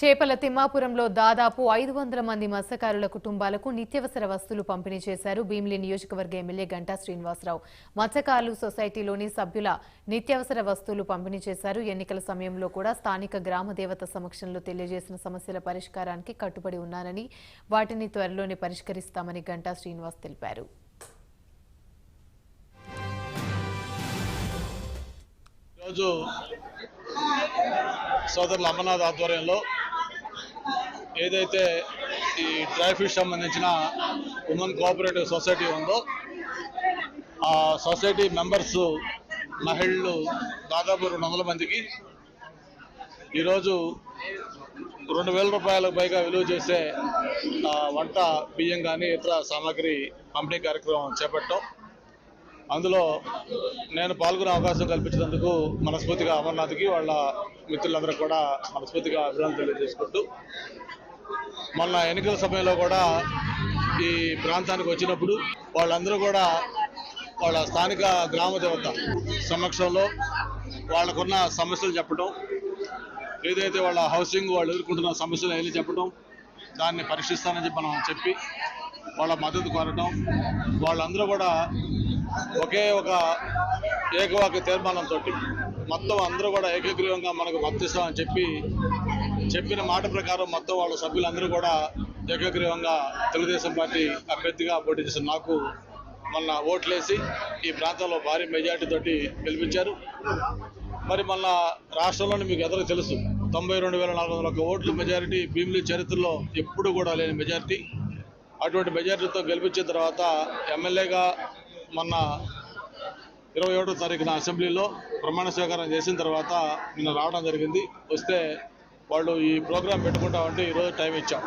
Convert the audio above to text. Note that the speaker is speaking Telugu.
చేపల తిమ్మాపురంలో దాదాపు ఐదు వందల మంది మత్స్యకారుల కుటుంబాలకు నిత్యావసర వస్తువులు పంపిణీ చేశారు భీమిలి నియోజకవర్గ ఎమ్మెల్యే గంటా శ్రీనివాసరావు. మత్స్యకారులు సొసైటీలోని సభ్యుల నిత్యావసర వస్తువులు పంపిణీ చేశారు. ఎన్నికల సమయంలో కూడా స్థానిక గ్రామ దేవత సమక్షంలో తెలియజేసిన సమస్యల పరిష్కారానికి కట్టుబడి ఉన్నానని వాటిని త్వరలోనే పరిష్కరిస్తామని గంటా శ్రీనివాస్ తెలిపారు. సోదరుల అమర్నాథ్ ఆధ్వర్యంలో ఏదైతే ఈ డ్రై ఫిష్ సంబంధించిన ఉమెన్ కోఆపరేటివ్ సొసైటీ ఉందో ఆ సొసైటీ మెంబర్స్ మహిళలు దాదాపు రెండు వందల మందికి ఈరోజు రెండు వేల రూపాయలకు పైగా విలువ చేసే వంట బియ్యం కానీ ఇతర సామాగ్రి పంపిణీ కార్యక్రమం చేపట్టాం. అందులో నేను పాల్గొనే అవకాశం కల్పించినందుకు మనస్ఫూర్తిగా అమర్నాథ్కి వాళ్ళ మిత్రులందరూ కూడా మనస్ఫూర్తిగా అభినందనలు తెలియజేసుకుంటూ మొన్న ఎన్నికల సమయంలో కూడా ఈ ప్రాంతానికి వచ్చినప్పుడు వాళ్ళందరూ కూడా వాళ్ళ స్థానిక గ్రామ దేవత సమక్షంలో వాళ్ళకున్న సమస్యలు చెప్పడం ఏదైతే వాళ్ళ హౌసింగ్ వాళ్ళు ఎదుర్కొంటున్న సమస్యలు వెళ్ళి చెప్పడం దాన్ని పరీక్షిస్తానని చెప్పి మనం చెప్పి వాళ్ళ మద్దతు కోరడం వాళ్ళందరూ కూడా ఒకే ఒక ఏకవాక్య తీర్మానంతో మొత్తం అందరూ కూడా ఏకగ్రీవంగా మనకు మద్దతిస్తామని చెప్పి చెప్పిన మాట ప్రకారం మొత్తం వాళ్ళ సభ్యులందరూ కూడా ఏకగ్రీవంగా తెలుగుదేశం పార్టీ అభ్యర్థిగా పోటీ చేసిన నాకు మొన్న ఓట్లేసి ఈ ప్రాంతంలో భారీ మెజార్టీ తోటి గెలిపించారు. మరి మన రాష్ట్రంలోని మీకు ఎదురు తెలుసు తొంభై రెండు వేల నాలుగు వందల ఒక ఓట్ల మెజారిటీ భీమిలి చరిత్రలో ఎప్పుడు కూడా లేని మెజారిటీ. అటువంటి మెజారిటీతో గెలిపించిన తర్వాత ఎమ్మెల్యేగా మొన్న ఇరవై ఒకటో తారీఖున అసెంబ్లీలో ప్రమాణ స్వీకారం చేసిన తర్వాత నిన్న రావడం జరిగింది. వస్తే వాళ్ళు ఈ ప్రోగ్రాం పెట్టుకుంటామంటే ఈరోజు టైం ఇచ్చాం.